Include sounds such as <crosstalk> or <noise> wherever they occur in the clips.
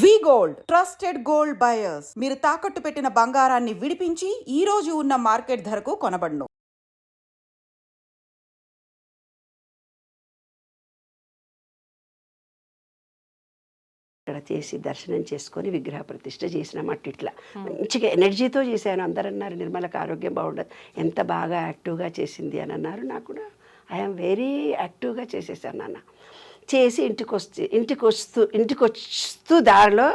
V gold. Trusted gold buyers. మీరు తాకట్టు పెట్టిన బంగారాన్ని విడిపించి ఈ రోజు ఉన్న మార్కెట్ ధరకు కొనబడును. ఇక్కడ చేసి దర్శనం చేసుకొని విగ్రహ ప్రతిష్ఠ చేసినామట ఇట్లా మంచిగా ఎనర్జీతో చేశాను. అందరు అన్నారు నిర్మలకు ఆరోగ్యం బాగుండదు. ఎంత బాగా యాక్టివ్గా చేసింది అని అన్నారు. నాకు కూడా. ఐఎమ్ వెరీ యాక్టివ్గా చేసేసాను నాన్న. చేసి ఇంటికి వస్తే ఇంటికి వస్తూ ఇంటికి వస్తూ దారిలో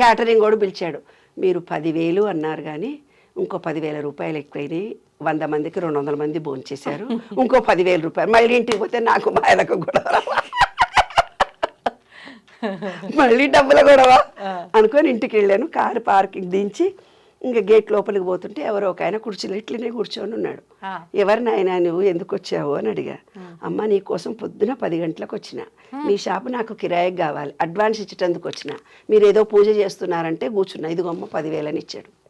క్యాటరింగ్ కూడా పిలిచాడు. మీరు పదివేలు అన్నారు కానీ ఇంకో పదివేల రూపాయలు ఎక్కువైనాయి. వంద మందికి రెండు వందల మంది భోంచేశారు. ఇంకో పదివేల రూపాయలు. మళ్ళీ ఇంటికి పోతే నాకు మా ఆయనకు గొడవ. మళ్ళీ డబ్బుల గొడవ. అనుకొని ఇంటికి వెళ్ళాను. కారు పార్కింగ్ దించి ఇంకా గేట్ లోపలికి పోతుంటే ఎవరో ఒక ఆయన కుర్చీలో ఇట్లనే కూర్చొని ఉన్నాడు. ఆ. ఎవరు నాయన నువ్వు? ఎందుకు వచ్చావు? అని అడిగా. అమ్మ నీ కోసం పొద్దున పది గంటలకు వచ్చిన. మీ షాపు నాకు కిరాయికి కావాలి. అడ్వాన్స్ ఇచ్చేటందుకు వచ్చిన. మీరు ఏదో పూజ చేస్తున్నారంటే కూర్చున్నా. ఇదిగో అమ్మ పదివేలని ఇచ్చాడు.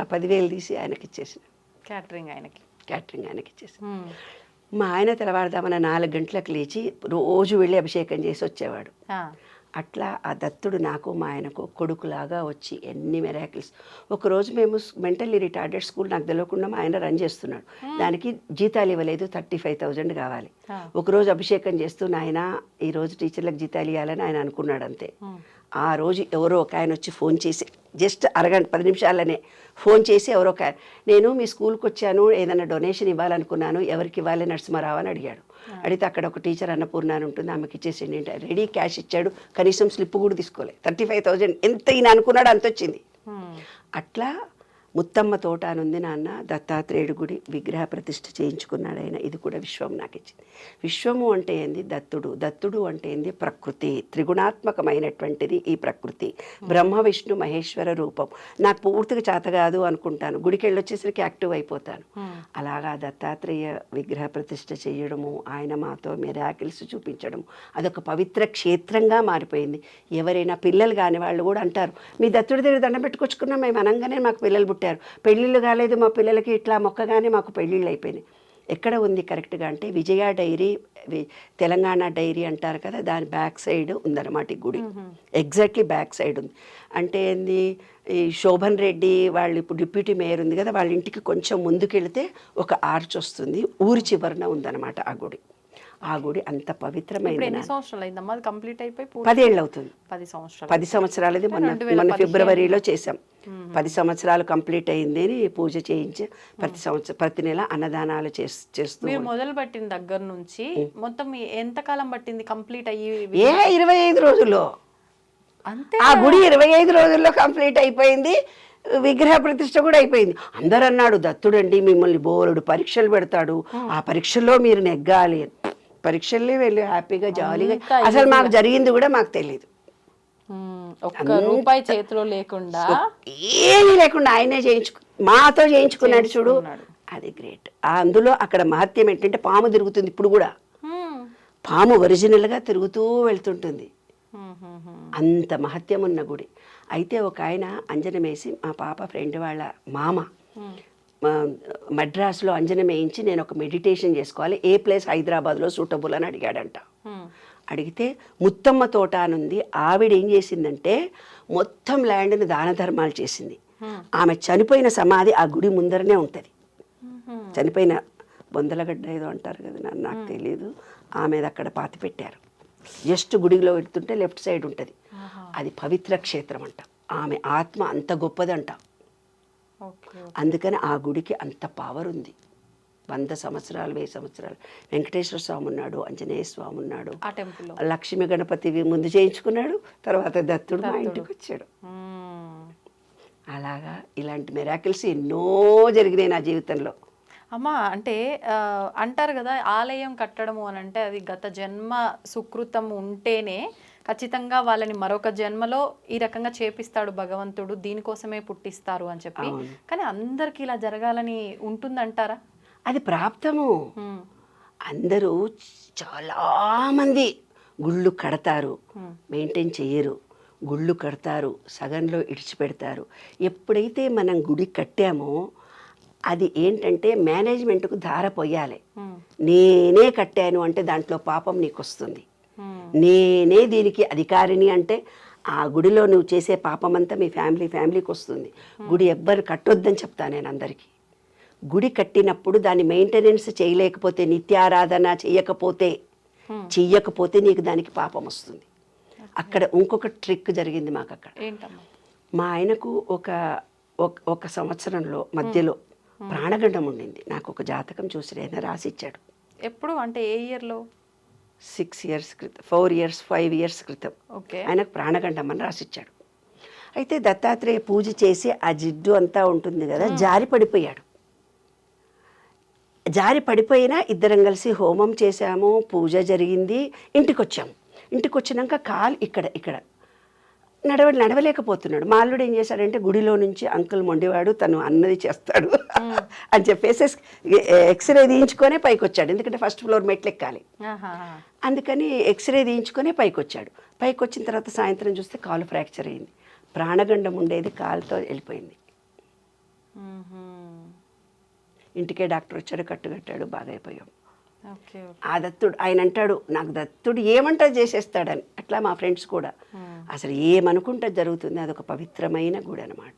ఆ పదివేలు తీసి ఆయనకి ఇచ్చేసిన. క్యాటరింగ్ ఆయనకి. క్యాటరింగ్ ఆయనకి ఇచ్చేసిన. హ్మ్. మా ఆయన తెల్లవారుదామన్న నాలుగు గంటలకు లేచి రోజు వెళ్ళి అభిషేకం చేసి వచ్చేవాడు. అట్లా ఆ దత్తుడు నాకు మా ఆయనకు కొడుకులాగా వచ్చి ఎన్ని మెరాకిల్స్ ఒకరోజు మేము మెంటల్లీ రిటార్డెడ్ స్కూల్ నాకు తెలియకుండా మా ఆయన రన్ చేస్తున్నాడు. దానికి జీతాలు ఇవ్వలేదు థర్టీ ఫైవ్ థౌజండ్ కావాలి. ఒకరోజు అభిషేకం చేస్తూ నాయన ఈరోజు టీచర్లకు జీతాలు ఇవ్వాలని ఆయన అనుకున్నాడు అంతే ఆ రోజు ఎవరో ఒక ఆయన వచ్చి ఫోన్ చేసి జస్ట్ అరగంట పది నిమిషాలనే ఫోన్ చేసి ఎవరో ఒక నేను మీ స్కూల్కి వచ్చాను ఏదైనా డొనేషన్ ఇవ్వాలనుకున్నాను ఎవరికి ఇవ్వాలి నరసింహారావు అని అడిగాడు. అడిగితే అక్కడ ఒక టీచర్ అన్నపూర్ణ అని ఉంటుంది ఆమెకి ఇచ్చేసిండి అంటే రెడీ క్యాష్ ఇచ్చాడు కనీసం స్లిప్ కూడా తీసుకోలేదు థర్టీ ఫైవ్ థౌజండ్. ఎంత ఈయన అనుకున్నాడు అంత వచ్చింది. అట్లా ముత్తమ్మ తోట అని ఉంది నాన్న. దత్తాత్రేయుడు గుడి విగ్రహ ప్రతిష్ఠ చేయించుకున్నాడు ఆయన. ఇది కూడా విశ్వం నాకు ఇచ్చింది. విశ్వము అంటే ఏంది? దత్తుడు. దత్తుడు అంటే ఏంది? ప్రకృతి. త్రిగుణాత్మకమైనటువంటిది ఈ ప్రకృతి. బ్రహ్మ విష్ణు మహేశ్వర రూపం. నాకు పూర్తిగా చేత కాదు అనుకుంటాను. గుడికి వెళ్ళొచ్చేసరికి యాక్టివ్ అయిపోతాను. అలాగా దత్తాత్రేయ విగ్రహ ప్రతిష్ఠ చేయడము ఆయన మాతో మెరాకిల్స్ చూపించడం అదొక పవిత్ర క్షేత్రంగా మారిపోయింది. ఎవరైనా పిల్లలు కాని వాళ్ళు కూడా అంటారు మీ దత్తుడి దగ్గర దండం పెట్టుకొచ్చుకున్నాం మేము అనగానే మాకు పిల్లలు పుట్టారు పెళ్ళిళ్ళు కాలేదు మా పిల్లలకి ఇట్లా మొక్కగానే మాకు పెళ్ళిళ్ళు అయిపోయినాయి. ఎక్కడ ఉంది కరెక్ట్గా అంటే విజయ డైరీ తెలంగాణ డైరీ అంటారు కదా దాని బ్యాక్ సైడ్ ఉందన్నమాట ఈ గుడి. ఎగ్జాక్ట్లీ బ్యాక్ సైడ్ ఉంది. అంటే ఏంది ఈ శోభన్ రెడ్డి వాళ్ళు ఇప్పుడు డిప్యూటీ మేయర్ ఉంది కదా వాళ్ళ ఇంటికి కొంచెం ముందుకెళ్తే ఒక ఆర్చ్ వస్తుంది. ఊరి చివరన ఉందన్నమాట ఆ గుడి. ఆ గుడి అంత పవిత్రమైన సంవత్సరాలు కంప్లీట్ అయిపోయి పదేళ్ళు అవుతుంది. పది సంవత్సరాలు. పది సంవత్సరాలది మొన్న మొన్న. ఫిబ్రవరిలో చేసాం పది సంవత్సరాలు కంప్లీట్ అయింది అని పూజ చేయించి ప్రతి సంవత్సరం ప్రతి నెల అన్నదానాలు చేస్- చేస్తూ మీరు మొదలు పెట్టిన దగ్గర నుంచి మొత్తం ఎంత కాలం పట్టింది కంప్లీట్ అయ్యి ఏ ఇరవై ఐదు రోజుల్లో. ఆ గుడి ఇరవై ఐదు రోజుల్లో కంప్లీట్ అయిపోయింది. విగ్రహ ప్రతిష్ట కూడా అయిపోయింది. అందరు అన్నాడు దత్తుడండి మిమ్మల్ని బోరుడు పరీక్షలు పెడతాడు. ఆ పరీక్షల్లో మీరు నెగ్గాలి. పరీక్షల్లో వెళ్ళి హ్యాపీగా జాలీగా. అసలు మాకు జరిగింది కూడా మాకు తెలియదు. ఒక్క రూపాయి చేతిలో లేకుండా? ఏమీ లేకుండా ఆయనే చేయించుకు మాతో చేయించుకున్నాడు చూడు. అది గ్రేట్. అందులో అక్కడ మహత్యం ఏంటంటే పాము తిరుగుతుంది ఇప్పుడు కూడా. పాము ఒరిజినల్గా తిరుగుతూ వెళ్తుంటుంది. అంత మహత్యం ఉన్న గుడి. అయితే ఒక ఆయన అంజనం వేసి మా పాప ఫ్రెండ్ వాళ్ళ మామ మద్రాసులో అంజనం వేయించి నేను ఒక మెడిటేషన్ చేసుకోవాలి. ఏ ప్లేస్ హైదరాబాద్లో సూటబుల్ అని అడిగాడంట. అడిగితే ముత్తమ్మ తోట అని ఉంది ఆవిడ ఏం చేసిందంటే మొత్తం ల్యాండ్ని దాన ధర్మాలు చేసింది. ఆమె చనిపోయిన సమాధి ఆ గుడి ముందరనే ఉంటుంది. చనిపోయిన బొందలగడ్డ ఏదో అంటారు కదా నాకు తెలియదు ఆమెది అక్కడ పాతి పెట్టారు. జస్ట్ గుడిలో పెడుతుంటే లెఫ్ట్ సైడ్ ఉంటుంది. అది పవిత్ర క్షేత్రం అంట ఆమె ఆత్మ అంత గొప్పదంట. అందుకని ఆ గుడికి అంత పవర్ ఉంది. వంద సంవత్సరాలు వెయ్యి సంవత్సరాలు. వెంకటేశ్వర స్వామి ఉన్నాడు ఆంజనేయ స్వామి ఉన్నాడు. లక్ష్మీ గణపతి ముందు చేయించుకున్నాడు తర్వాత దత్తుడు మా ఇంటికి వచ్చాడు. అలాగా ఇలాంటి మెరాకిల్స్ ఎన్నో జరిగినాయి నా జీవితంలో. అమ్మా అంటే అంటారు కదా ఆలయం కట్టడము అని అంటే అది గత జన్మ సుకృతం ఉంటేనే ఖచ్చితంగా వాళ్ళని మరొక జన్మలో ఈ రకంగా చేపిస్తాడు భగవంతుడు దీనికోసమే పుట్టిస్తారు అని చెప్పి. కానీ అందరికి ఇలా జరగాలని ఉంటుందంటారా? అది ప్రాప్తము. అందరూ చాలామంది గుళ్ళు కడతారు. మెయింటైన్ చేయరు గుళ్ళు కడతారు. సగంలో ఇడిచిపెడతారు. ఎప్పుడైతే మనం గుడి కట్టామో అది ఏంటంటే మేనేజ్మెంట్కు ధార పోయాలి. నేనే కట్టాను అంటే దాంట్లో పాపం నీకు వస్తుంది. నేనే దీనికి అధికారిని అంటే ఆ గుడిలో నువ్వు చేసే పాపమంతా మీ ఫ్యామిలీ ఫ్యామిలీకి వస్తుంది. గుడి ఎవ్వరు కట్టొద్దని చెప్తాను నేను అందరికీ. గుడి కట్టినప్పుడు దాని మెయింటెనెన్స్ చేయలేకపోతే నిత్యారాధన చేయకపోతే చెయ్యకపోతే నీకు దానికి పాపం వస్తుంది. అక్కడ ఇంకొక ట్రిక్ జరిగింది మాకు అక్కడ. మా ఆయనకు ఒక ఒక- ఒక సంవత్సరంలో మధ్యలో ప్రాణగండం ఉండింది. నాకు ఒక జాతకం చూసి ఆయన రాసిచ్చాడు. ఎప్పుడు? అంటే ఏ ఇయర్లో? సిక్స్ ఇయర్స్ క్రితం ఫోర్ ఇయర్స్ ఫైవ్ ఇయర్స్ క్రితం. ఓకే. ఆయనకు ప్రాణగండం అని రాసిచ్చాడు. అయితే దత్తాత్రేయ పూజ చేసి ఆ జిడ్డు అంతా ఉంటుంది కదా జారి పడిపోయాడు. జారి పడిపోయినా ఇద్దరం కలిసి హోమం చేశాము పూజ జరిగింది ఇంటికి వచ్చాము ఇంటికి వచ్చినాక కాలు ఇక్కడ ఇక్కడ నడవ నడవలేకపోతున్నాడు. మా అల్లుడు ఏం చేశాడంటే గుడిలో నుంచి అంకుల్ మొండివాడు తను అన్నది చేస్తాడు. <laughs> అని చెప్పేసి ఎక్స్రే తీయించుకొనే పైకి వచ్చాడు ఎందుకంటే ఫస్ట్ ఫ్లోర్ మెట్లు ఎక్కాలి. అందుకని ఎక్స్రే తీయించుకొని పైకి వచ్చాడు పైకి వచ్చిన తర్వాత సాయంత్రం చూస్తే కాలు ఫ్రాక్చర్ అయింది. ప్రాణగండం ఉండేది కాలుతో వెళ్ళిపోయింది. ఇంటికే డాక్టర్ వచ్చాడు కట్టుకట్టాడు బాగా అయిపోయాం. ఆ దత్తుడు ఆయన అంటాడు నాకు దత్తుడు ఏమంటా చేసేస్తాడని. అట్లా మా ఫ్రెండ్స్ కూడా. అసలు ఏమనుకుంటే జరుగుతుంది అదొక పవిత్రమైన గుడి అనమాట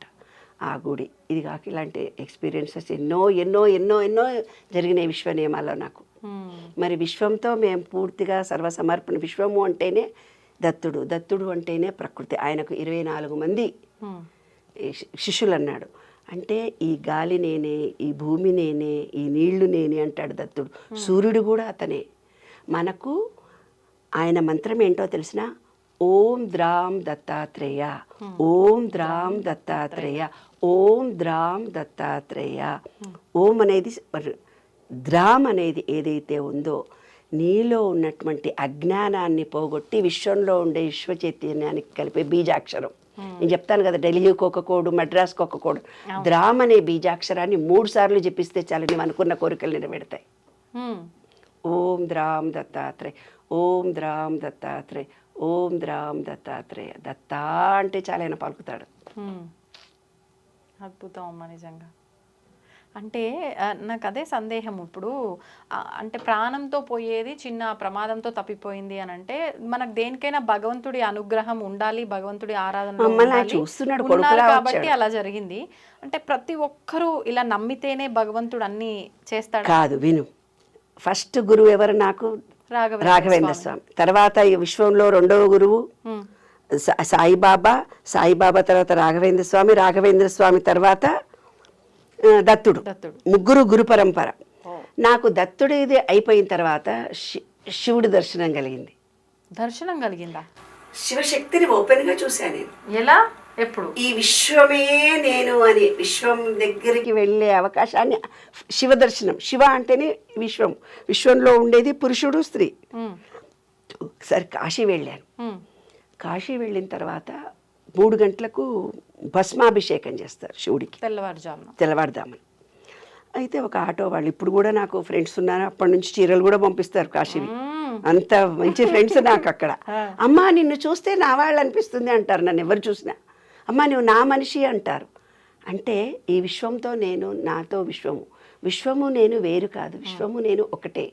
ఆ గుడి ఇది కాక ఇలాంటి ఎక్స్పీరియన్సెస్ ఎన్నో ఎన్నో ఎన్నో ఎన్నో జరిగినాయి విశ్వ నియమాల్లో నాకు. మ్మ్. మరి విశ్వంతో మేము పూర్తిగా సర్వసమర్పణ విశ్వము అంటేనే దత్తుడు దత్తుడు అంటేనే ప్రకృతి. ఆయనకు ఇరవై నాలుగు మంది శి- శిష్యులు అన్నాడు అంటే ఈ గాలి నేనే ఈ భూమి నేనే ఈ నీళ్ళు నేనే అంటాడు దత్తుడు. సూర్యుడు కూడా అతనే. మనకు ఆయన మంత్రం ఏంటో తెలిసిన? ఓం ద్రాం దత్తాత్రేయ. ఓం ద్రాం దత్తాత్రేయ. ఓం ద్రాం దత్తాత్రేయ. ఓం అనేది ద్రామ్ అనేది ఏదైతే ఉందో నీలో ఉన్నటువంటి అజ్ఞానాన్ని పోగొట్టి విశ్వంలో ఉండే విశ్వ చైతన్యానికి కలిపే బీజాక్షరం. నేను చెప్తాను కదా ఢిల్లీకి ఒక కోడు మద్రాస్కి ఒక కోడు. ద్రామ్ అనే బీజాక్షరాన్ని మూడు సార్లు జపిస్తే చాలు నువ్వు అనుకున్న కోరికలు మ్మ్. ఓం ద్రాం దత్తాత్రేయ ఓం ద్రాం దత్తాత్రేయ ఓం ద్రాం దత్తాత్రేయ దత్తా అంటే చాలా ఆయన పలుకుతాడు. అద్భుతం అమ్మ నిజంగా. అంటే నాకు అదే సందేహం ఇప్పుడు. అంటే ప్రాణంతో పోయేది చిన్న ప్రమాదంతో తప్పిపోయింది అని అంటే మనకు దేనికైనా భగవంతుడి అనుగ్రహం ఉండాలి భగవంతుడి ఆరాధన చూస్తున్నాడు, కాబట్టి. అలా జరిగింది. అంటే ప్రతి ఒక్కరూ ఇలా నమ్మితేనే భగవంతుడు అన్ని చేస్తాడు. కాదు విను. ఫస్ట్ గురువు ఎవరు నాకు? రాఘవేంద్ర స్వామి. తర్వాత ఈ విశ్వంలో రెండవ గురువు సాయిబాబా సాయిబాబా తర్వాత రాఘవేంద్ర స్వామి రాఘవేంద్ర స్వామి తర్వాత దత్తుడు. దత్తుడు. ముగ్గురు గురు పరంపర. నాకు దత్తుడిది అయిపోయిన తర్వాత శి- శివుడి దర్శనం కలిగింది. దర్శనం కలిగిందా? శివశక్తిని ఓపెన్గా చూశాను నేను. ఎలా? ఎప్పుడు? ఈ విశ్వమే నేను అని విశ్వం దగ్గరికి వెళ్ళే అవకాశాన్ని శివ దర్శనం. శివ అంటేనే విశ్వం. విశ్వంలో ఉండేది పురుషుడు స్త్రీ. ఒకసారి కాశీ వెళ్ళాను. కాశీ వెళ్ళిన తర్వాత మూడు గంటలకు భస్మాభిషేకం చేస్తారు శివుడికి. తెల్లవారుజామున. తెల్లవారుదామని అయితే ఒక ఆటో వాళ్ళు ఇప్పుడు కూడా నాకు ఫ్రెండ్స్ ఉన్నారు. అప్పటి నుంచి చీరలు కూడా పంపిస్తారు కాశీవి. అంత మంచి ఫ్రెండ్స్ నాకు అక్కడ. <laughs> అమ్మా నిన్ను చూస్తే నా వాళ్ళు అనిపిస్తుంది అంటారు నన్ను ఎవరు చూసినా. అమ్మా నువ్వు నా మనిషి అంటారు. అంటే ఈ విశ్వంతో నేను నాతో విశ్వము. విశ్వము నేను వేరు కాదు. విశ్వము నేను ఒకటే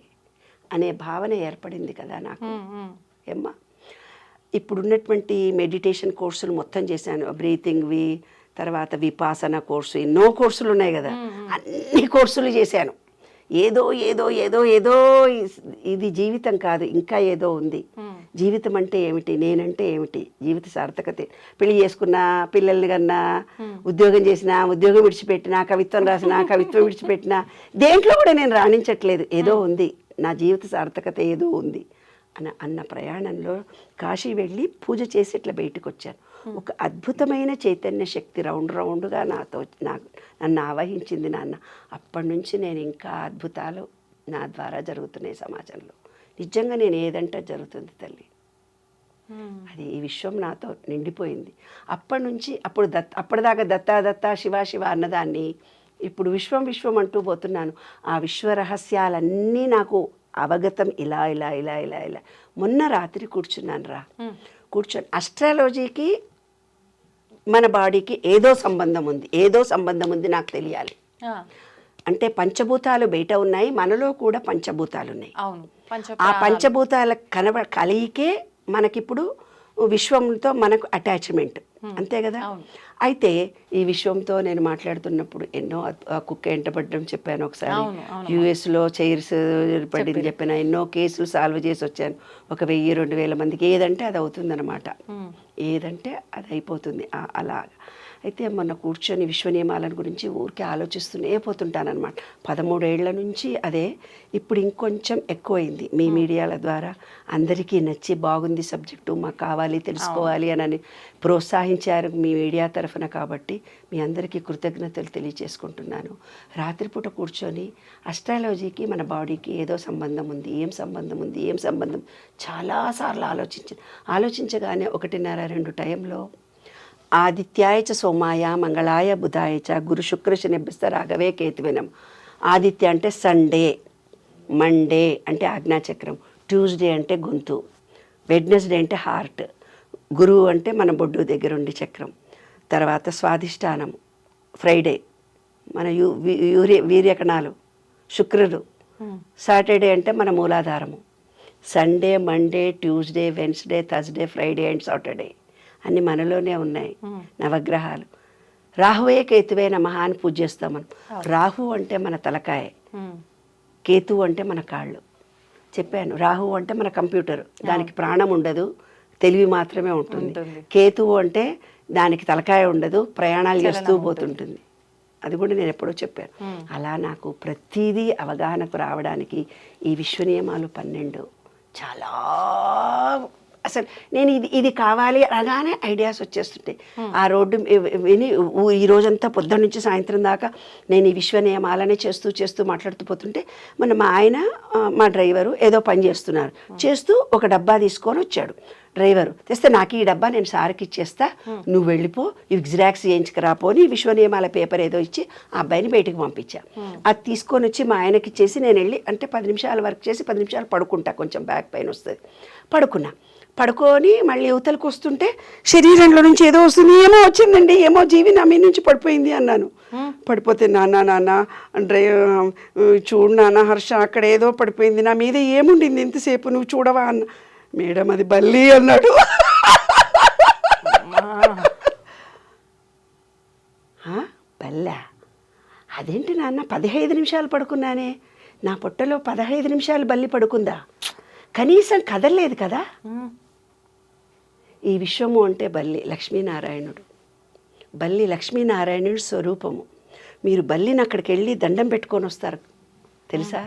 అనే భావన ఏర్పడింది కదా నాకు. మ్మ్. మ్మ్. ఏమ్మా? ఇప్పుడున్నటువంటి మెడిటేషన్ కోర్సులు మొత్తం చేశాను. బ్రీతింగ్వి తర్వాత విపాసన కోర్సు ఎన్నో కోర్సులు ఉన్నాయి కదా. అన్ని కోర్సులు చేశాను. ఏదో ఏదో ఏదో ఏదో ఇది జీవితం కాదు ఇంకా ఏదో ఉంది. జీవితం అంటే ఏమిటి? నేనంటే ఏమిటి? జీవిత సార్థకత. పెళ్ళి చేసుకున్నా పిల్లల్ని కన్నా ఉద్యోగం చేసినా ఉద్యోగం విడిచిపెట్టినా కవిత్వం రాసినా కవిత్వం విడిచిపెట్టినా దేంట్లో కూడా నేను రాణించట్లేదు. ఏదో ఉంది. నా జీవిత సార్థకత ఏదో ఉంది. అన్న అన్న ప్రయాణంలో కాశీ వెళ్ళి పూజ చేసి ఇట్లా బయటకు వచ్చాను ఒక అద్భుతమైన చైతన్య శక్తి రౌండ్ రౌండ్గా నాతో నాకు నన్ను ఆవహించింది నాన్న. అప్పటి నుంచి నేను ఇంకా అద్భుతాలు నా ద్వారా జరుగుతున్నాయి సమాజంలో. నిజంగా నేను ఏదంటే జరుగుతుంది తల్లి. అది ఈ విశ్వం నాతో నిండిపోయింది. అప్పటి నుంచి అప్పుడు దత్ అప్పటిదాకా దత్తా దత్తా శివ శివ అన్నదాన్ని ఇప్పుడు విశ్వం విశ్వం అంటూ పోతున్నాను. ఆ విశ్వ రహస్యాలన్నీ నాకు అవగతం ఇలా ఇలా ఇలా ఇలా ఇలా. మొన్న రాత్రి కూర్చున్నాను రా కూర్చొని అస్ట్రాలజీకి మన బాడీకి ఏదో సంబంధం ఉంది. ఏదో సంబంధం ఉంది నాకు తెలియాలి. అంటే పంచభూతాలు బయట ఉన్నాయి మనలో కూడా పంచభూతాలు ఉన్నాయి. ఆ పంచభూతాల కనబ కలయికే మనకిప్పుడు విశ్వంతో మనకు అటాచ్మెంట్ అంతే కదా. అయితే ఈ విశ్వంతో నేను మాట్లాడుతున్నప్పుడు ఎన్నో కుక్క ఎంటబడ్డం చెప్పాను ఒకసారి. యుఎస్లో చైర్స్ పడింది చెప్పిన ఎన్నో కేసులు సాల్వ్ చేసి వచ్చాను. ఒక వెయ్యి రెండు వేల మందికి. ఏదంటే అది అవుతుందన్నమాట. ఏదంటే అది అయిపోతుంది అలా అయితే మొన్న కూర్చొని విశ్వ నియమాలను గురించి ఊరికే ఆలోచిస్తూనే పోతుంటానన్నమాట. పదమూడేళ్ళ నుంచి అదే. ఇప్పుడు ఇంకొంచెం ఎక్కువైంది. మీ మీడియాల ద్వారా అందరికీ నచ్చి బాగుంది సబ్జెక్టు మాకు కావాలి తెలుసుకోవాలి అని ప్రోత్సహించారు మీ మీడియా తరఫున కాబట్టి మీ అందరికీ కృతజ్ఞతలు తెలియజేసుకుంటున్నాను. రాత్రిపూట కూర్చొని అస్ట్రాలజీకి మన బాడీకి ఏదో సంబంధం ఉంది ఏం సంబంధం ఉంది ఏం సంబంధం? చాలాసార్లు ఆలోచించాను ఆలోచించగానే ఒకటిన్నర రెండు టైంలో. ఆదిత్యాయ చ సోమాయ మంగళాయ బుధాయ చ గురు శుక్ర శనిభ్యస్త రాఘవే కేతువినం. ఆదిత్య అంటే సండే మండే అంటే ఆజ్ఞాచక్రం. ట్యూస్డే అంటే గొంతు. వెడ్నెస్డే అంటే హార్ట్. గురువు అంటే మన బొడ్డు దగ్గర ఉండి చక్రం. తర్వాత స్వాధిష్టానం ఫ్రైడే. మన యూ వీ- యూరి వీర్యకణాలు శుక్రుడు సాటర్డే అంటే మన మూలాధారము. Sunday Monday Tuesday Wednesday Thursday Friday and Saturday అన్ని మనలోనే ఉన్నాయి నవగ్రహాలు. రాహువే కేతువే నమః అని పూజ చేస్తాం మనం రాహు అంటే మన తలకాయ. కేతు అంటే మన కాళ్ళు. చెప్పాను రాహు అంటే మన కంప్యూటర్. దానికి ప్రాణం ఉండదు తెలివి మాత్రమే ఉంటుంది. కేతువు అంటే దానికి తలకాయ ఉండదు ప్రయాణాలు చేస్తూ పోతుంటుంది. అది కూడా నేను ఎప్పుడో చెప్పాను. అలా నాకు ప్రతిదీ అవగాహనకు రావడానికి ఈ విశ్వ నియమాలు పన్నెండు చాలా అసలు నేను ఇది ఇది కావాలి అనగానే ఐడియాస్ వచ్చేస్తుంటాయి. ఆ రోడ్డు విని ఈ రోజంతా పొద్దున్న నుంచి సాయంత్రం దాకా నేను ఈ విశ్వ నియమాలనే చేస్తూ చేస్తూ మాట్లాడుతూ పోతుంటే మన మా ఆయన మా డ్రైవరు ఏదో పని చేస్తున్నారు. చేస్తూ ఒక డబ్బా తీసుకొని వచ్చాడు. డ్రైవరు తెస్తే నాకు ఈ డబ్బా నేను సార్కి ఇచ్చేస్తా. నువ్వు వెళ్ళిపో ఇవి జిరాక్స్ చేయించుకురాపో అని విశ్వ నియమాల పేపర్ ఏదో ఇచ్చి ఆ అబ్బాయిని బయటికి పంపించా. అది తీసుకొని వచ్చి మా ఆయనకి ఇచ్చేసి నేను వెళ్ళి అంటే పది నిమిషాలు వర్క్ చేసి పది నిమిషాలు పడుకుంటా కొంచెం బ్యాక్ పెయిన్ వస్తుంది. పడుకున్నా. పడుకొని మళ్ళీ యువతలకు వస్తుంటే శరీరంలో నుంచి ఏదో వస్తుంది ఏమో వచ్చిందండి ఏమో జీవి నా మీ నుంచి పడిపోయింది అన్నాను. పడిపోతే నాన్న నాన్న డ్రై చూడు నాన్న హర్ష అక్కడ ఏదో పడిపోయింది నా మీద ఏముండింది ఎంతసేపు నువ్వు చూడవా అన్న. మేడం అది బల్లి అన్నాడు. "ఆ, బల్లా? అదేంటి నాన్న పదిహేను నిమిషాలు పడుకున్నానే. నా పొట్టలో పదహైదు నిమిషాలు బల్లి పడుకుందా? కనీసం కదలలేదు కదా. ఈ విశ్వము అంటే బల్లి లక్ష్మీనారాయణుడు. బల్లి లక్ష్మీనారాయణుడు స్వరూపము. మీరు బల్లిని అక్కడికి వెళ్ళి దండం పెట్టుకొని వస్తారు. తెలుసా?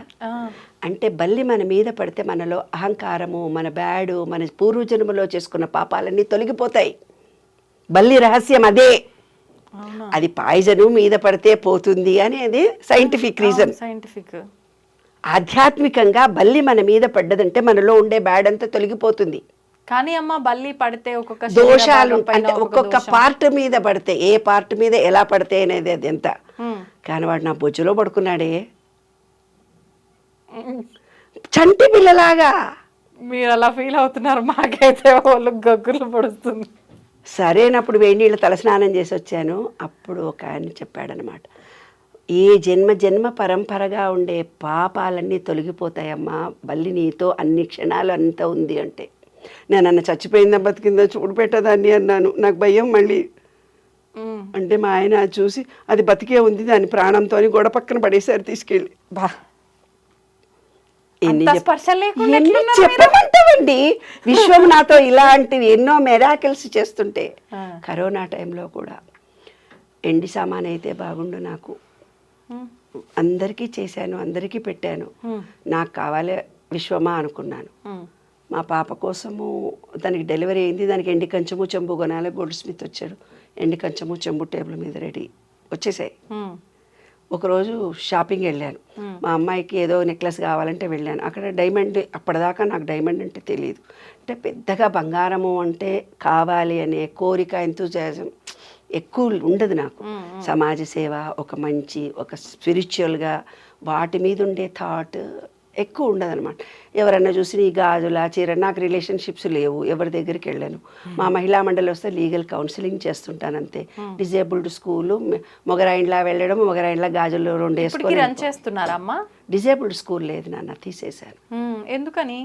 అంటే బల్లి మన మీద పడితే మనలో అహంకారము మన బ్యాడు మన పూర్వజన్మలో చేసుకున్న పాపాలన్నీ తొలగిపోతాయి. బల్లి రహస్యం అదే. అది పాయిజను మీద పడితే పోతుంది అనేది సైంటిఫిక్ రీజన్ సైంటిఫిక్ ఆధ్యాత్మికంగా బల్లి మన మీద పడ్డదంటే మనలో ఉండే బ్యాడ్ అంతా తొలగిపోతుంది. కానీ అమ్మ బల్లి పడితే ఒక్కొక్క దోషాలు అంటే ఒక్కొక్క. పార్ట్ మీద పడితే ఏ పార్ట్ మీద ఎలా పడితే అనేది అది ఎంత. కానీ వాడు నా బొజ్జులో పడుకున్నాడే. చంటి పిల్లలాగా. మీరు అలా ఫీల్ అవుతున్నారు మాకైతే వాళ్ళు గగ్గులు పడుతుంది సరైనప్పుడు వేడి నీళ్ళు తలస్నానం చేసి వచ్చాను. అప్పుడు ఒక ఆయన చెప్పాడనమాట ఏ జన్మ జన్మ పరంపరగా ఉండే పాపాలన్నీ తొలగిపోతాయమ్మా. బల్లి నీతో అన్ని క్షణాలు అంత ఉంది అంటే. నేను అన్న చచ్చిపోయిందా బతికిందా చూడు పెట్టదాన్ని అన్నాను నాకు భయం మళ్ళీ. అంటే మా ఆయన చూసి అది బతికే ఉంది దాని ప్రాణంతో గోడ పక్కన పడేసారు తీసుకెళ్ళి బా ఎన్ని అంత చెప్- స్పర్శ లేకుండా ఎన్ని ఎట్లున్నారు మీరు? చెప్పమంటావండి విశ్వం నాతో ఇలాంటివి ఎన్నో మెరాకిల్స్ చేస్తుంటే. కరోనా టైంలో కూడా ఎండి సామాన్ అయితే బాగుండు నాకు. అందరికీ చేశాను అందరికీ పెట్టాను. నాకు కావాలి విశ్వమా అనుకున్నాను. మా పాప కోసము దానికి డెలివరీ అయింది. దానికి ఎండి కంచము చెంబు కొనాలి గోల్డ్ స్మిత్ వచ్చాడు ఎండి కంచము చెంబు టేబుల్ మీద రెడీ. వచ్చేసాయి. ఒకరోజు షాపింగ్ వెళ్ళాను. మా అమ్మాయికి ఏదో నెక్లెస్ కావాలంటే వెళ్ళాను. అక్కడ డైమండ్ అప్పటిదాకా నాకు డైమండ్ అంటే తెలియదు అంటే పెద్దగా బంగారము అంటే కావాలి అనే కోరిక ఎంతూజాజం ఎక్కువ ఉండదు నాకు. సమాజ సేవ ఒక మంచి ఒక స్పిరిచువల్గా వాటి మీద ఉండే థాట్ ఎక్కువ ఉండదన్నమాట. ఎవరన్నా చూసి నీ గాజులా చీర నాకు రిలేషన్షిప్స్ లేవు ఎవరి దగ్గరికి వెళ్ళాను. మా మహిళా మండలి వస్తే లీగల్ కౌన్సిలింగ్ చేస్తుంటాను అంతే డిజేబుల్డ్ స్కూలు మొగరాయిండ్లా వెళ్ళడం మొగరాయిండ్లా గాజులు రెండు ఇప్పటికి వేసుకొని రన్ చేస్తున్నారా అమ్మ డిజేబుల్డ్ స్కూల్ లేదు నాన్న తీసేశాను హ్మ్. ఎందుకని?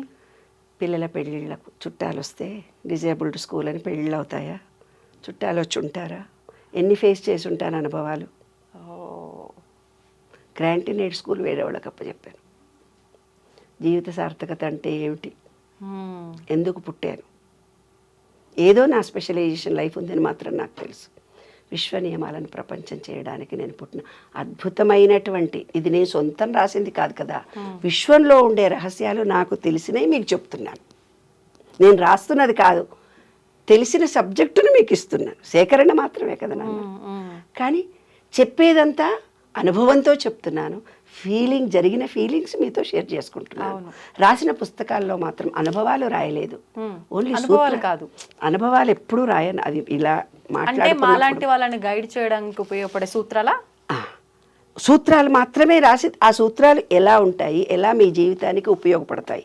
పిల్లల పెళ్ళిళ్ళకు చుట్టాలు వస్తే డిజేబుల్డ్ స్కూల్ అని పెళ్ళిళ్ళు అవుతాయా చుట్టాలు వచ్చి ఉంటారా ఎన్ని ఫేస్ చేసి ఉంటాను అనుభవాలు గ్రాంటినేట్ స్కూల్ వేరే వాళ్ళకి అప్పచెప్పాను. జీవిత సార్థకత అంటే ఏమిటి. ఎందుకు పుట్టాను? ఏదో నా స్పెషలైజేషన్ లైఫ్ ఉందని మాత్రం నాకు తెలుసు. విశ్వ నియమాలను ప్రపంచం చేయడానికి నేను పుట్టిన అద్భుతమైనటువంటి ఇది నేను సొంతం రాసింది కాదు కదా. విశ్వంలో ఉండే రహస్యాలు నాకు తెలిసినవి మీకు చెప్తున్నాను. నేను రాస్తున్నది కాదు తెలిసిన సబ్జెక్టును మీకు ఇస్తున్నాను. సేకరణ మాత్రమే కదా నాన్న. కానీ చెప్పేదంతా అనుభవంతో చెప్తున్నాను. ఫీలింగ్ జరిగిన ఫీలింగ్స్ మీతో షేర్ చేసుకుంటున్నాను. రాసిన పుస్తకాల్లో మాత్రం అనుభవాలు రాయలేదు. ఓన్లీ అనుభవాలు కాదు. అనుభవాలు ఎప్పుడూ రాయను. అది ఇలా అంటే మాలాంటి వాళ్ళని గైడ్ చేయడానికి ఉపయోగపడే సూత్రాలా? సూత్రాలు మాత్రమే రాసి ఆ సూత్రాలు ఎలా ఉంటాయి ఎలా మీ జీవితానికి ఉపయోగపడతాయి?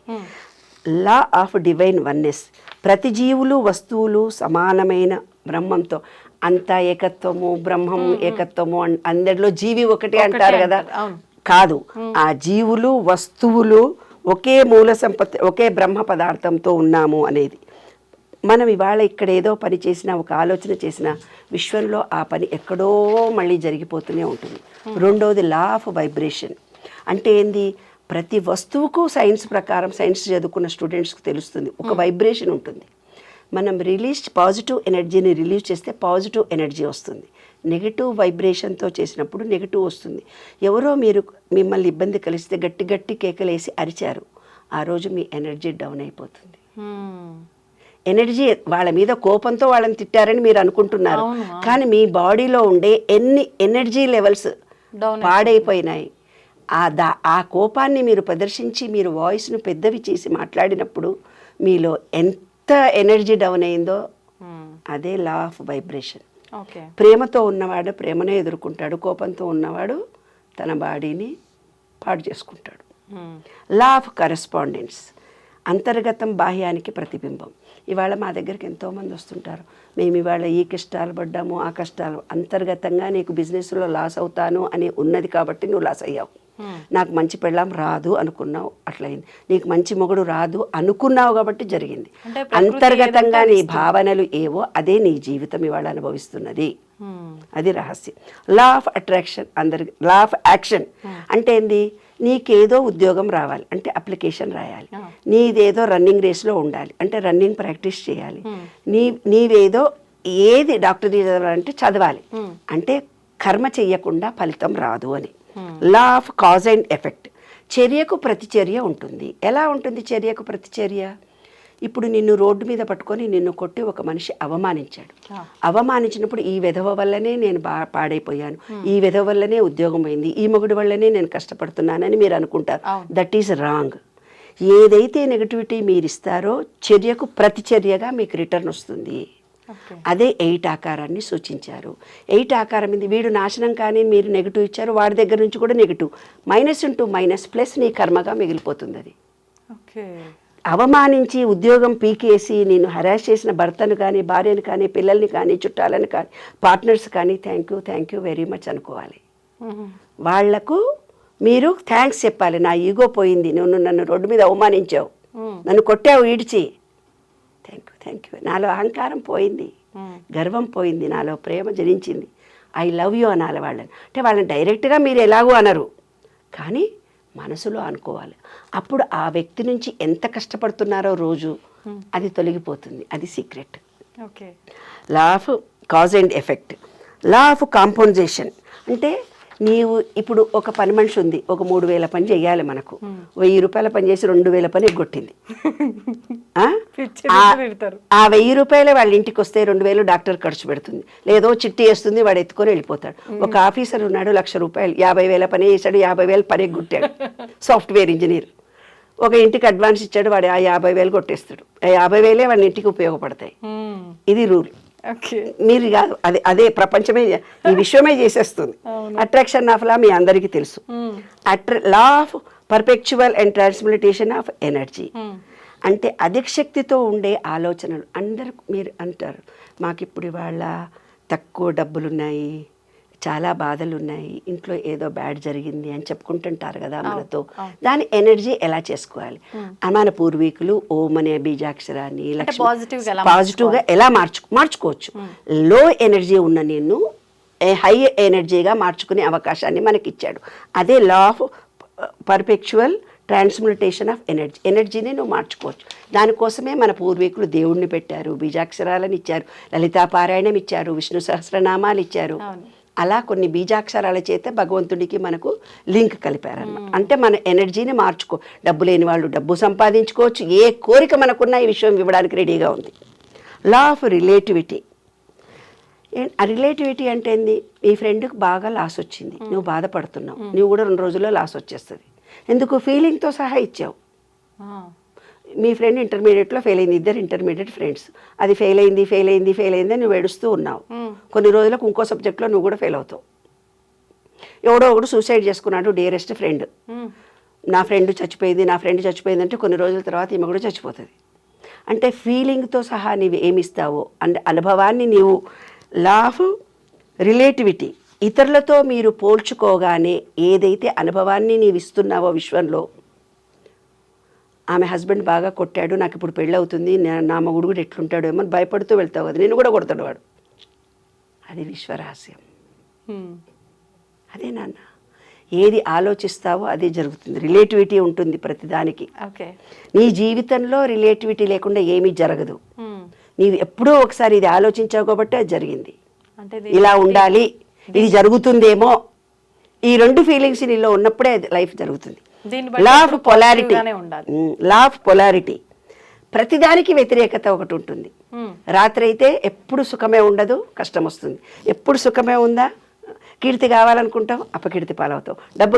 Law of divine oneness. ప్రతి జీవులు వస్తువులు సమానమైన బ్రహ్మంతో అంతా ఏకత్వము బ్రహ్మం ఏకత్వము అందరిలో జీవి ఒకటి అంటారు కదా. కాదు. ఆ జీవులు వస్తువులు ఒకే మూల సంపత్తి ఒకే బ్రహ్మ పదార్థంతో ఉన్నాము అనేది. మనం ఇవాళ ఇక్కడ ఏదో పని చేసినా ఒక ఆలోచన చేసినా విశ్వంలో ఆ పని ఎక్కడో మళ్ళీ జరిగిపోతూనే ఉంటుంది. రెండోది లా ఆఫ్ వైబ్రేషన్ అంటే ఏంది? ప్రతి వస్తువుకు సైన్స్ ప్రకారం సైన్స్ చదువుకున్న స్టూడెంట్స్కి తెలుస్తుంది. ఒక వైబ్రేషన్ ఉంటుంది. మనం రిలీజ్ పాజిటివ్ ఎనర్జీని రిలీజ్ చేస్తే పాజిటివ్ ఎనర్జీ వస్తుంది. నెగిటివ్ వైబ్రేషన్తో చేసినప్పుడు నెగిటివ్ వస్తుంది. ఎవరో మీరు మిమ్మల్ని ఇబ్బంది కలిస్తే గట్టి గట్టి కేకలేసి అరిచారు. ఆ రోజు మీ ఎనర్జీ డౌన్ అయిపోతుంది. ఎనర్జీ వాళ్ళ మీద కోపంతో వాళ్ళని తిట్టారని మీరు అనుకుంటున్నారు. కానీ మీ బాడీలో ఉండే ఎన్ని ఎనర్జీ లెవెల్స్ పాడైపోయినాయి. ఆ దా ఆ కోపాన్ని మీరు ప్రదర్శించి మీరు వాయిస్ను పెద్దవి చేసి మాట్లాడినప్పుడు మీలో ఎంత ఎనర్జీ డౌన్ అయిందో మ్మ్. అదే లా ఆఫ్ వైబ్రేషన్. ప్రేమతో ఉన్నవాడు ప్రేమనే ఎదుర్కొంటాడు కోపంతో ఉన్నవాడు తన బాడీని పాడు చేసుకుంటాడు. మ్మ్. లా ఆఫ్ కరెస్పాండెన్స్ అంతర్గతం బాహ్యానికి ప్రతిబింబం. ఇవాళ మా దగ్గరికి ఎంతోమంది వస్తుంటారు. మేము ఇవాళ ఈ కష్టాలు పడ్డాము ఆ కష్టాలు అంతర్గతంగా నీకు బిజినెస్లో లాస్ అవుతాను అని ఉన్నది కాబట్టి నువ్వు లాస్ అయ్యావు. నాకు మంచి పెళ్ళాం రాదు అనుకున్నావు అట్లయింది. నీకు మంచి మొగుడు రాదు అనుకున్నావు కాబట్టి జరిగింది. అంతర్గతంగా నీ భావనలు ఏవో అదే నీ జీవితం ఇవాళ అనుభవిస్తున్నది. అది రహస్యం. లా ఆఫ్ అట్రాక్షన్ అందరికి లా ఆఫ్ యాక్షన్ అంటే ఏంది? నీకేదో ఉద్యోగం రావాలి అంటే అప్లికేషన్ రాయాలి. నీదేదో రన్నింగ్ రేస్లో ఉండాలి అంటే రన్నింగ్ ప్రాక్టీస్ చేయాలి. నీ నీవేదో ఏది డాక్టర్ చదవాలంటే చదవాలి. అంటే కర్మ చెయ్యకుండా ఫలితం రాదు అని. Law of cause and effect చర్యకు ప్రతిచర్య ఉంటుంది. ఎలా ఉంటుంది చర్యకు ప్రతిచర్య? ఇప్పుడు నిన్ను రోడ్డు మీద పట్టుకొని నిన్ను కొట్టి ఒక మనిషి అవమానించాడు. అవమానించినప్పుడు ఈ విధవ వల్లనే నేను బా పాడైపోయాను. ఈ విధవ వల్లనే ఉద్యోగం పోయింది. ఈ మొగుడు వల్లనే నేను కష్టపడుతున్నానని మీరు అనుకుంటారు. దట్ ఈస్ రాంగ్ ఏదైతే నెగటివిటీ మీరు ఇస్తారో చర్యకు ప్రతిచర్యగా మీకు రిటర్న్ వస్తుంది. అదే ఎయిట్ ఆకారాన్ని సూచించారు. ఎయిట్ ఆకారం ఇది వీడు నాశనం కానీ మీరు నెగిటివ్ ఇచ్చారు వాడి దగ్గర నుంచి కూడా negative. Minus into minus plus నీ కర్మగా మిగిలిపోతుంది అది. ఓకే. అవమానించి ఉద్యోగం పీకేసి నేను హరాస్ చేసిన భర్తను కానీ భార్యను కానీ పిల్లల్ని కానీ చుట్టాలను కానీ పార్ట్నర్స్ కానీ thank you thank you very much అనుకోవాలి. వాళ్ళకు మీరు థ్యాంక్స్ చెప్పాలి. నా ఈగో పోయింది. నువ్వు నన్ను రోడ్డు మీద అవమానించావు. నన్ను కొట్టావు ఈడ్చి. థ్యాంక్ యూ థ్యాంక్ యూ నాలో అహంకారం పోయింది. మ్మ్. గర్వం పోయింది. నాలో ప్రేమ జనించింది. ఐ లవ్ యూ అనాలి వాళ్ళని. అంటే వాళ్ళని డైరెక్ట్గా మీరు ఎలాగూ అనరు. కానీ మనసులో అనుకోవాలి. అప్పుడు ఆ వ్యక్తి నుంచి ఎంత కష్టపడుతున్నారో రోజు అది తొలగిపోతుంది. అది secret okay law of cause and effect law of compensation అంటే నీవు ఇప్పుడు ఒక పని మనిషి ఉంది ఒక మూడు వేల పని చేయాలి మనకు. వెయ్యి రూపాయల పని చేసి రెండు వేల పని ఎగ్గొట్టింది. <laughs> ఆ? వెయ్యి రూపాయలే వాళ్ళ ఇంటికి వస్తే రెండు వేలు డాక్టర్ ఖర్చు పెడుతుంది. లేదో చిట్టి వేస్తుంది వాడు ఎత్తుకొని వెళ్ళిపోతాడు. ఒక ఆఫీసర్ ఉన్నాడు లక్ష రూపాయలు యాభై వేల పని చేశాడు యాభై వేలు పని ఎగ్గొట్టాడు. <laughs> Software engineer. ఒక ఇంటికి అడ్వాన్స్ ఇచ్చాడు వాడు ఆ యాభై వేలు కొట్టేస్తాడు. ఆ యాభై వేలే వాడి ఇంటికి ఉపయోగపడతాయి. ఇది రూల్. మీరు కాదు అదే అదే ప్రపంచమే ఈ విశ్వమే చేసేస్తుంది. అట్రాక్షన్ ఆఫ్ లా మీ అందరికీ తెలుసు. అట్ర law of perpetual and transmutation of energy. అంటే అధిక శక్తితో ఉండే ఆలోచనలు. అందరు మీరు అంటారు మాకు ఇప్పుడు ఇవాళ తక్కువ డబ్బులు ఉన్నాయి చాలా బాధలు ఉన్నాయి ఇంట్లో ఏదో బ్యాడ్ జరిగింది అని చెప్పుకుంటుంటారు కదా మనతో. దాని ఎనర్జీ ఎలా చేసుకోవాలి? మన పూర్వీకులు ఓం అనే బీజాక్షరాన్ని లక్ష్మి- positive గా ఎలా మార్చు మార్చుకోవచ్చు. లో ఎనర్జీ ఉన్న నిన్ను హై ఎనర్జీగా మార్చుకునే అవకాశాన్ని మనకి ఇచ్చాడు అదే law of perpetual transmutation of energy ఎనర్జీని నువ్వు మార్చుకోవచ్చు. దానికోసమే మన పూర్వీకులు దేవుణ్ణి పెట్టారు బీజాక్షరాలను ఇచ్చారు లలితా పారాయణం ఇచ్చారు విష్ణు సహస్రనామాలు ఇచ్చారు. అలా కొన్ని బీజాక్షరాల చేత భగవంతుడికి మనకు లింక్ కలిపారన్నమాట. అంటే మన ఎనర్జీని మార్చుకో. డబ్బు లేని వాళ్ళు డబ్బు సంపాదించుకోవచ్చు. ఏ కోరిక మనకున్న ఈ విషయం ఇవ్వడానికి రెడీగా ఉంది. లా ఆఫ్ రిలేటివిటీ ఆ రిలేటివిటీ అంటే ఏంది? ఈ ఫ్రెండ్కి బాగా లాస్ వచ్చింది. నువ్వు బాధపడుతున్నావు. నువ్వు కూడా రెండు రోజుల్లో లాస్ వచ్చేస్తుంది. ఎందుకు? ఫీలింగ్తో సహా ఇచ్చావు. మీ ఫ్రెండ్ ఇంటర్మీడియట్లో ఫెయిల్ అయింది ఇద్దరు ఇంటర్మీడియట్ ఫ్రెండ్స్. అది ఫెయిల్ అయింది ఫెయిల్ అయింది ఫెయిల్ అయింది అని నువ్వు ఏడుస్తూ ఉన్నావు. కొన్ని రోజులకు ఇంకో సబ్జెక్ట్లో నువ్వు కూడా ఫెయిల్ అవుతావు. ఎవడో ఒకడు సూసైడ్ చేసుకున్నాడు డియరెస్ట్ ఫ్రెండ్. నా ఫ్రెండ్ చచ్చిపోయింది నా ఫ్రెండ్ చచ్చిపోయింది అంటే కొన్ని రోజుల తర్వాత ఈమె కూడా చచ్చిపోతుంది. అంటే ఫీలింగ్తో సహా నీవు ఏమిస్తావో అంటే అనుభవాన్ని నీవు లాఫ్ రిలేటివిటీ ఇతరులతో మీరు పోల్చుకోగానే ఏదైతే అనుభవాన్ని నీవు ఇస్తున్నావో విశ్వంలో ఆమె హస్బెండ్ బాగా కొట్టాడు నాకు ఇప్పుడు పెళ్ళి అవుతుంది నా- మగుడు కూడా ఎట్లుంటాడో ఏమో భయపడుతూ వెళ్తావు కదా నేను కూడా కొడతాడు వాడు. అది విశ్వరహస్యం. అదే నాన్న ఏది ఆలోచిస్తావో అదే జరుగుతుంది రిలేటివిటీ ఉంటుంది ప్రతిదానికి. ఓకే. నీ జీవితంలో రిలేటివిటీ లేకుండా ఏమీ జరగదు. నీవు ఎప్పుడో ఒకసారి ఇది ఆలోచించావు కాబట్టి అది జరిగింది. ఇలా ఉండాలి ఇది జరుగుతుందేమో ఈ రెండు ఫీలింగ్స్ నీలో ఉన్నప్పుడే లైఫ్ జరుగుతుంది. Law of polarity law of polarity ప్రతిదానికి వ్యతిరేకత ఒకటి ఉంటుంది. ఉమ్, రాత్రి అయితే ఎప్పుడు సుఖమే ఉండదు కష్టం వస్తుంది. ఎప్పుడు సుఖమే ఉందా? కీర్తి కావాలనుకుంటావు అపకీర్తి పాలవుతావు. డబ్బు